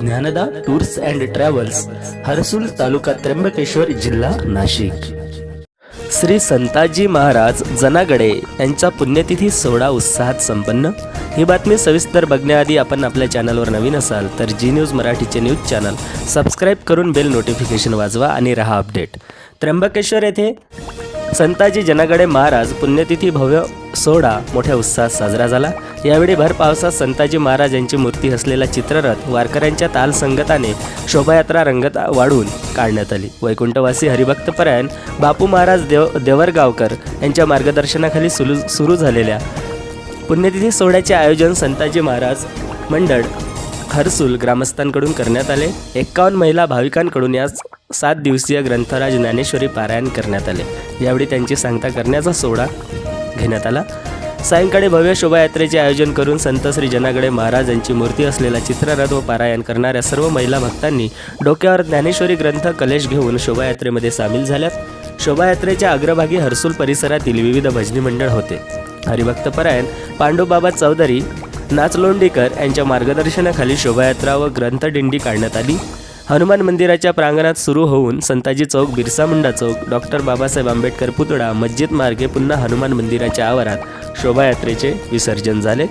Gyanada tours and travels Harsul taluka Trimbakeshwar जिल्हा नाशिक. श्री संताजी महाराज जनागडे यांचा पुण्यतिथी सोहळा उत्साहात संपन्न. ही बातमी सविस्तर बघण्याआधी आपण आपल्या चॅनलवर नवीन असाल तर जी न्यूज मराठीचे न्यूज चॅनल सबस्क्राईब करून बेल नोटिफिकेशन वाजवा आणि रहा अपडेट. त्र्यंबकेश्वर येथे संताजी जनागडे महाराज पुण्यतिथी भव्य सोहळा मोठ्या उत्साहात साजरा झाला. यावेळी भर पावसात संताजी महाराज यांची मूर्ती असलेला चित्ररथ वारकऱ्यांच्या ताल संगताने शोभायात्रा रंगत वाढून काढण्यात आली. वैकुंठवासी हरिभक्तपरायण बापू महाराज देव देवरगावकर यांच्या मार्गदर्शनाखाली सुरू सुरू झालेल्या पुण्यतिथी सोहळ्याचे आयोजन संताजी महाराज मंडळ हरसूल ग्रामस्थांकडून करण्यात आले. एक्कावन्न महिला भाविकांकडून याच सात दिवसीय ग्रंथराज ज्ञानेश्वरी पारायण करण्यात आले. यावेळी त्यांची सांगता करण्याचा सोहळा घेण्यात आला. सायंकाळी भव्य शोभायात्रेचे आयोजन करून संत श्री जनागडे महाराज यांची मूर्ती असलेला चित्ररथ व पारायण करणाऱ्या सर्व महिला भक्तांनी डोक्यावर ज्ञानेश्वरी ग्रंथ कलेश घेऊन शोभायात्रेमध्ये सामील झाल्यात. शोभायात्रेच्या अग्रभागी हर्सूल परिसरातील विविध भजनी मंडळ होते. हरिभक्तपरायण पांडुबाबा चौधरी नाचलोंडीकर यांच्या मार्गदर्शनाखाली शोभायात्रा व ग्रंथदिंडी काढण्यात आली. हनुमान मंदिराच्या प्रांगणात सुरू होऊन संताजी चौक बिरसा मुंडा चौक डॉक्टर बाबासाहेब आंबेडकर पुतळा मस्जिद मार्गे पुन्हा हनुमान मंदिराच्या आवारात शोभायात्रेचे विसर्जन झाले.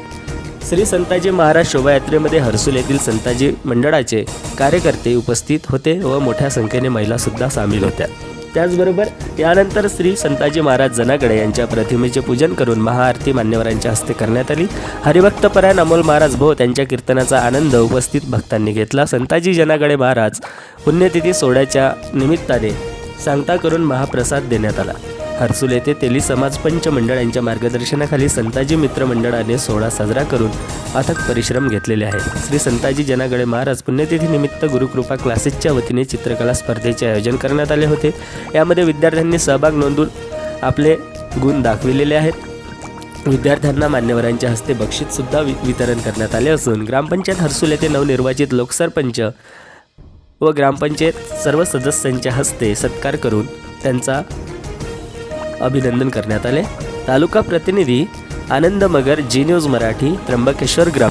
श्री संताजी महाराज शोभायात्रेमध्ये हर्सुल येथील संताजी मंडळाचे कार्यकर्ते उपस्थित होते व मोठ्या संख्येने महिलासुद्धा सामील होत्या. त्याचबरोबर यानंतर श्री संताजी महाराज जनागडे यांच्या प्रतिमेचे पूजन करून महाआरती मान्यवरांच्या हस्ते करण्यात आली. हरिभक्तपरायण अमोल महाराज भो त्यांच्या कीर्तनाचा आनंद उपस्थित भक्तांनी घेतला. संताजी जनागडे महाराज पुण्यतिथी सोहळ्याच्या निमित्ताने सांगता करून महाप्रसाद देण्यात आला. हर्सुल येथे तेली समाज पंच मंडळ यांच्या मार्गदर्शनाखाली संताजी मित्र मंडळाने सोहळा साजरा करून अथक परिश्रम घेतलेले आहेत. श्री संताजी जनागडे महाराज पुण्यतिथीनिमित्त गुरुकृपा क्लासेसच्या वतीने चित्रकला स्पर्धेचे आयोजन करण्यात आले होते. यामध्ये विद्यार्थ्यांनी सहभाग नोंदवून आपले गुण दाखविलेले आहेत. विद्यार्थ्यांना मान्यवरांच्या हस्ते बक्षीससुद्धा वि वितरण करण्यात आले असून ग्रामपंचायत हर्सुल येथे नवनिर्वाचित लोकसरपंच व ग्रामपंचायत सर्व सदस्यांच्या हस्ते सत्कार करून त्यांचा अभिनंदन करण्यात आले. तालुका प्रतिनिधी आनंद मगर जी न्यूज मराठी त्र्यंबकेश्वर ग्राम.